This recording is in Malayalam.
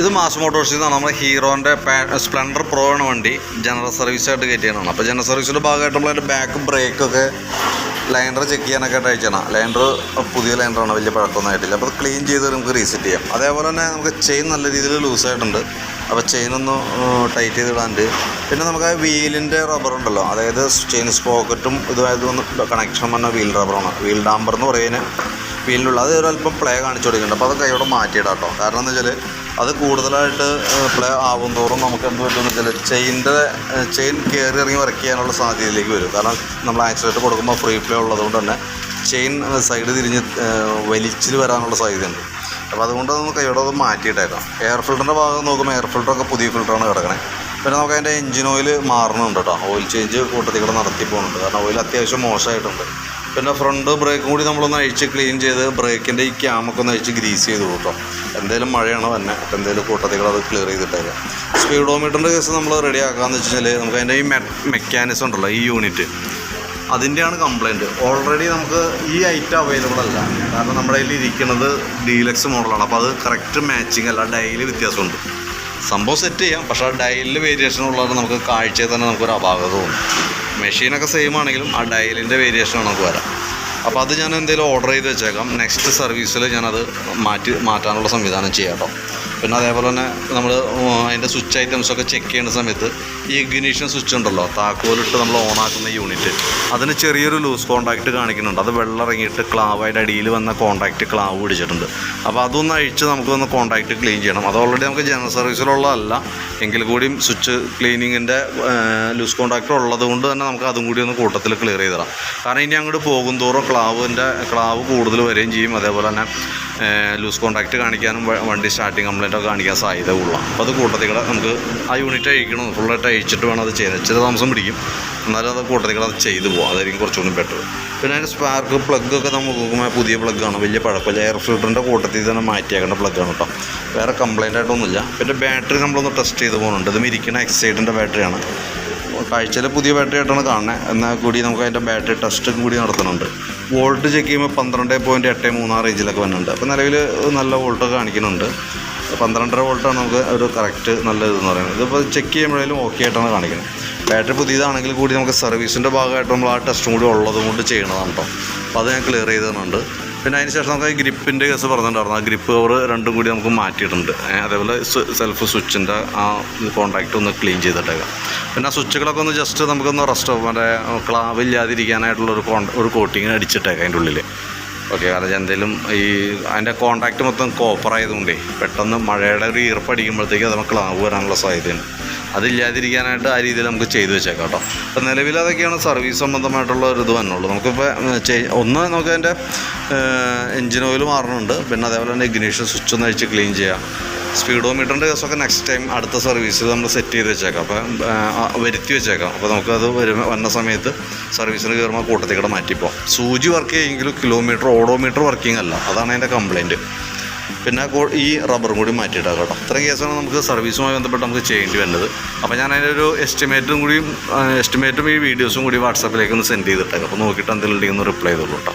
ഇത് മാസ് മോട്ടോഴ്സിൽ നിന്നാണ് നമ്മുടെ ഹീറോന്റെ സ്പ്ലെൻഡർ പ്രോ ആണ് വണ്ടി. ജനറൽ സർവീസായിട്ട് കയറ്റിയാണ് അപ്പോൾ ജനറൽ സർവീസിന്റെ ഭാഗമായിട്ട് നമ്മൾ ബാക്ക് ബ്രേക്കൊക്കെ ലൈനർ ചെക്ക് ചെയ്യാനൊക്കെ ആയിട്ട് അയച്ചാണ് ലൈനർ പുതിയ ലൈനറാണ് വലിയ പഴക്കമൊന്നും ആയിട്ടില്ല. അപ്പോൾ ക്ലീൻ ചെയ്ത് നമുക്ക് റീസെറ്റ് ചെയ്യാം. അതേപോലെ തന്നെ നമുക്ക് ചെയിൻ നല്ല രീതിയിൽ ലൂസായിട്ടുണ്ട് അപ്പോൾ ചെയിൻ ഒന്ന് ടൈറ്റ് ചെയ്തിടാണ്ട് പിന്നെ നമുക്ക് ആ വീലിന്റെ റബ്ബർ ഉണ്ടല്ലോ. അതായത് ചെയിൻ സ്പോക്കറ്റും ഇതുമായത് ഒന്ന് കണക്ഷൻ വന്ന വീൽ റബ്ബറാണ് വീൽ ഡാമ്പർ എന്ന് പറയുന്നത് വീലിലുള്ള അത് അല്പം പ്ലേ കാണിച്ചു കൊടുക്കുന്നുണ്ട്. അപ്പോൾ അത് കൈയോടെ മാറ്റിയിടാം കേട്ടോ. കാരണം എന്താ വെച്ചാൽ അത് കൂടുതലായിട്ട് പ്ലേ ആവും തോറും നമുക്ക് എന്ത് പറ്റുമെന്ന് വെച്ചാൽ ചെയിന്റെ ചെയിൻ കയറി ഇറങ്ങി വർക്ക് ചെയ്യാനുള്ള സാധ്യതയിലേക്ക് വരും. കാരണം നമ്മൾ ആക്സിഡന്റ് കൊടുക്കുമ്പോൾ ഫ്രീ പ്ലേ ഉള്ളതുകൊണ്ട് തന്നെ ചെയിൻ സൈഡ് തിരിഞ്ഞ് വലിച്ചിൽ വരാനുള്ള സാധ്യതയുണ്ട്. അപ്പോൾ അതുകൊണ്ട് നമുക്ക് ഇവിടെ അത് മാറ്റിയിട്ടേക്കാം എയർ ഫിൽറ്ററിന്റെ ഭാഗം നോക്കുമ്പോൾ എയർ ഫിൽറ്ററൊക്കെ പുതിയ ഫിൽറ്ററാണ് കിടക്കണേ. പിന്നെ നമുക്ക് അതിന്റെ എഞ്ചിൻ ഓയിൽ മാറുന്നുണ്ട് കേട്ടോ ഓയിൽ ചേഞ്ച് കൂട്ടത്തിൽ കൂടെ നടത്തി പോകുന്നുണ്ട് കാരണം ഓയിൽ അത്യാവശ്യം മോശമായിട്ടുണ്ട്. പിന്നെ ഫ്രണ്ട് ബ്രേക്കും കൂടി നമ്മളൊന്ന് അഴിച്ച് ക്ലീൻ ചെയ്ത് ബ്രേക്കിന്റെ ഈ ക്യാമൊക്കെ ഒന്ന് അഴിച്ച് ഗ്രീസ് ചെയ്ത് കൂട്ടോ. എന്തെങ്കിലും മഴയാണോ തന്നെ എന്തെങ്കിലും കൂട്ടത്തിൽ അത് ക്ലിയർ ചെയ്തിട്ടേക്കാം. സ്പീഡോമീറ്ററിന്റെ കേസ് നമ്മൾ റെഡി ആക്കാമെന്ന് വെച്ച് കഴിഞ്ഞാൽ നമുക്ക് അതിന്റെ ഈ മെക്കാനിസം ഉണ്ടല്ലോ ഈ യൂണിറ്റ് അതിന്റെയാണ് കംപ്ലൈന്റ് ഓൾറെഡി നമുക്ക് ഈ ഐറ്റം അവൈലബിൾ അല്ല. കാരണം നമ്മുടെ കയ്യിൽ ഇരിക്കുന്നത് ഡീലക്സ് മോഡലാണ് അപ്പോൾ അത് കറക്റ്റ് മാച്ചിങ് അല്ല. ഡയലി വ്യത്യാസമുണ്ട്. സംഭവം സെറ്റ് ചെയ്യാം. പക്ഷെ ആ ഡയലിൽ വേരിയേഷൻ ഉള്ളത് നമുക്ക് കാഴ്ചയിൽ തന്നെ നമുക്കൊരു അപാകത തോന്നും. മെഷീനൊക്കെ സെയിം ആണെങ്കിലും ആ ഡയലിന്റെ വേരിയേഷൻ നമുക്ക് വരാം. അപ്പോൾ അത് ഞാൻ എന്തെങ്കിലും ഓർഡർ ചെയ്ത് വെച്ചേക്കാം. നെക്സ്റ്റ് സർവീസിൽ ഞാനത് മാറ്റി മാറ്റാനുള്ള സംവിധാനം ചെയ്യാം കേട്ടോ പിന്നെ അതേപോലെ തന്നെ നമ്മൾ അതിന്റെ സ്വിച്ച് ഐറ്റംസൊക്കെ ചെക്ക് ചെയ്യുന്ന സമയത്ത് ഈ ഇഗ്നീഷൻ സ്വിച്ച് ഉണ്ടല്ലോ താക്കോലിട്ട് നമ്മൾ ഓണാക്കുന്ന യൂണിറ്റ് അതിന് ചെറിയൊരു ലൂസ് കോണ്ടാക്റ്റ് കാണിക്കുന്നുണ്ട്. അത് വെള്ളം ഇറങ്ങിയിട്ട് ക്ലാവ് അതിന്റെ അടിയിൽ വന്ന കോണ്ടാക്റ്റ് ക്ലാവ് പിടിച്ചിട്ടുണ്ട്. അപ്പോൾ അതൊന്ന് അഴിച്ച് നമുക്ക് ഒന്ന് കോണ്ടാക്റ്റ് ക്ലീൻ ചെയ്യണം. അത് ഓൾറെഡി നമുക്ക് ജനറൽ സർവീസിലുള്ളതല്ല എങ്കിൽ കൂടിയും സ്വിച്ച് ക്ലീനിങ്ങിന്റെ ലൂസ് കോണ്ടാക്റ്റ് ഉള്ളത് കൊണ്ട് തന്നെ നമുക്ക് അതും കൂടി ഒന്ന് കൂട്ടത്തിൽ ക്ലിയർ ചെയ്തിടാം. കാരണം ഇനി അങ്ങോട്ട് പോകും തോറും ക്ലാവിന്റെ ക്ലാവ് കൂടുതൽ വരികയും ചെയ്യും. അതേപോലെ തന്നെ ലൂസ് കോണ്ടാക്റ്റ് കാണിക്കാനും വണ്ടി സ്റ്റാർട്ടിങ് കംപ്ലൈന്റ് ഒക്കെ കാണിക്കാൻ സാധ്യത കൂടുതലാണ് അപ്പോൾ അത് കൂട്ടത്തിൽ നമുക്ക് ആ യൂണിറ്റ് അഴിക്കണം. ഫുള്ളായിട്ട് അഴിച്ചിട്ട് വേണം അത് ചെയ്യാൻ. ഇച്ചിരി താമസം പിടിക്കും. എന്നാലും അത് കൂട്ടത്തിൽ കൂടെ അത് ചെയ്തു പോകും അതായിരിക്കും കുറച്ചുകൂടി ബെറ്റർ പിന്നെ അതിന്റെ സ്പാർക്ക് പ്ലഗ് ഒക്കെ നമുക്ക് നോക്കുമ്പോൾ പുതിയ പ്ലഗ്ഗാണ് വലിയ പഴക്കമില്ല എയർ ഫിൽറ്ററിന്റെ കൂട്ടത്തിൽ തന്നെ മാറ്റിയാക്കേണ്ട പ്ലഗ്ഗാണ് കേട്ടോ വേറെ കംപ്ലൈന്റ് ആയിട്ടൊന്നുമില്ല പിന്നെ ബാറ്ററി നമ്മളൊന്ന് ടെസ്റ്റ് ചെയ്ത് പോകുന്നുണ്ട് ഇത് മിരിക്കണ എക്സൈഡിന്റെ ബാറ്ററിയാണ് കാഴ്ചയിൽ പുതിയ ബാറ്ററി ആയിട്ടാണ് കാണുന്നത് എന്നാൽ കൂടി നമുക്ക് അതിന്റെ ബാറ്ററി ടെസ്റ്റും കൂടി നടത്തുന്നുണ്ട് വോൾട്ട് ചെക്ക് ചെയ്യുമ്പോൾ പന്ത്രണ്ട് പോയിന്റ് എട്ട് മൂന്നാറ് റേഞ്ചിലൊക്കെ വരുന്നുണ്ട് അപ്പോൾ നിലവിൽ നല്ല വോൾട്ടൊക്കെ കാണിക്കുന്നുണ്ട്. പന്ത്രണ്ടര വോൾട്ടാണ് നമുക്ക് ഒരു കറക്റ്റ് നല്ല ഇതെന്ന് പറയുന്നത്. ഇതിപ്പോൾ ചെക്ക് ചെയ്യുമ്പോഴേലും ഓക്കെ ആയിട്ടാണ് കാണിക്കുന്നത്. ബാറ്ററി പുതിയതാണെങ്കിൽ കൂടി നമുക്ക് സർവീസിന്റെ ഭാഗമായിട്ട് നമ്മൾ ആ ടെസ്റ്റും കൂടി ഉള്ളത് കൊണ്ട് ചെയ്യണതാണ് കേട്ടോ അപ്പോൾ അത് ഞാൻ ക്ലിയർ ചെയ്ത് പിന്നെ അതിന് ശേഷം നമുക്ക് ഗ്രിപ്പിന്റെ കേസ് പറഞ്ഞിട്ടുണ്ടായിരുന്നു. ആ ഗ്രിപ്പ് കവർ രണ്ടും കൂടി നമുക്ക് മാറ്റിയിട്ടുണ്ട്. അതേപോലെ സെൽഫ് സ്വിച്ചിന്റെ ആ കോൺടാക്റ്റ് ഒന്ന് ക്ലീൻ ചെയ്തിട്ടേക്കാം. പിന്നെ ആ സ്വിച്ചുകളൊക്കെ ഒന്ന് ജസ്റ്റ് നമുക്കൊന്ന് റെസ്റ്റ് മറ്റേ ക്ലാവില്ലാതിരിക്കാനായിട്ടുള്ള ഒരു കോൺ ഒരു കോട്ടിങ് അടിച്ചിട്ടേക്കാം അതിന്റെ ഉള്ളിൽ ഓക്കെ കാരണം എന്തെങ്കിലും ഈ അതിന്റെ കോൺടാക്റ്റ് മൊത്തം കോപ്പർ ആയതുകൊണ്ടേ പെട്ടെന്ന് മഴയുടെ ഒരു ഈർപ്പടിക്കുമ്പോഴത്തേക്കും നമുക്ക് ക്ലാവ് വരാനുള്ള സാധ്യതയുണ്ട്. അതില്ലാതിരിക്കാനായിട്ട് ആ രീതിയിൽ നമുക്ക് ചെയ്തു വെച്ചേക്കാം കേട്ടോ. അപ്പോൾ നിലവിൽ അതൊക്കെയാണ് സർവീസ് സംബന്ധമായിട്ടുള്ള ഒരു ഇത് വന്നുള്ളൂ. നമുക്കിപ്പോൾ ഒന്ന് നമുക്ക് അതിന്റെ എൻജിൻ ഓയിൽ മാറണമുണ്ട് പിന്നെ അതേപോലെ തന്നെ ഇഗ്നീഷൻ സ്വിച്ച് ഒന്ന് അഴിച്ച് ക്ലീൻ ചെയ്യാം. സ്പീഡോമീറ്ററിന്റെ കേസൊക്കെ നെക്സ്റ്റ് ടൈം അടുത്ത സർവീസ് നമ്മൾ സെറ്റ് ചെയ്ത് വെച്ചേക്കാം. അപ്പോൾ വരുത്തി വെച്ചേക്കാം. അപ്പോൾ നമുക്കത് വരുന്ന വന്ന സമയത്ത് സർവീസിന് കയറുമ്പോൾ കൂട്ടത്തിക്കടെ കൂടെ മാറ്റിപ്പോൾ സൂചി വർക്ക് ചെയ്യുമെങ്കിലും കിലോമീറ്റർ ഓഡോമീറ്റർ വർക്കിംഗ് അല്ല. അതാണ് അതിന്റെ കംപ്ലയിന്റ് പിന്നെ ഈ റബ്ബറും കൂടി മാറ്റിയിട്ടാ കേട്ടോ. ഇത്രയും കേസാണ് നമുക്ക് സർവീസുമായി ബന്ധപ്പെട്ട് നമുക്ക് ചെയ്യേണ്ടി വന്നത് അപ്പോൾ ഞാൻ അതിന്റെ ഒരു എസ്റ്റിമേറ്റും കൂടി എസ്റ്റിമേറ്റും ഈ വീഡിയോസും കൂടി വാട്സാപ്പിലേക്ക് ഒന്ന് സെൻഡ് ചെയ്തിട്ടേക്കാം. അപ്പോൾ നോക്കിയിട്ട് എന്തെങ്കിലും ഒന്ന് റിപ്ലൈ ചെയ്തോളൂ കേട്ടോ.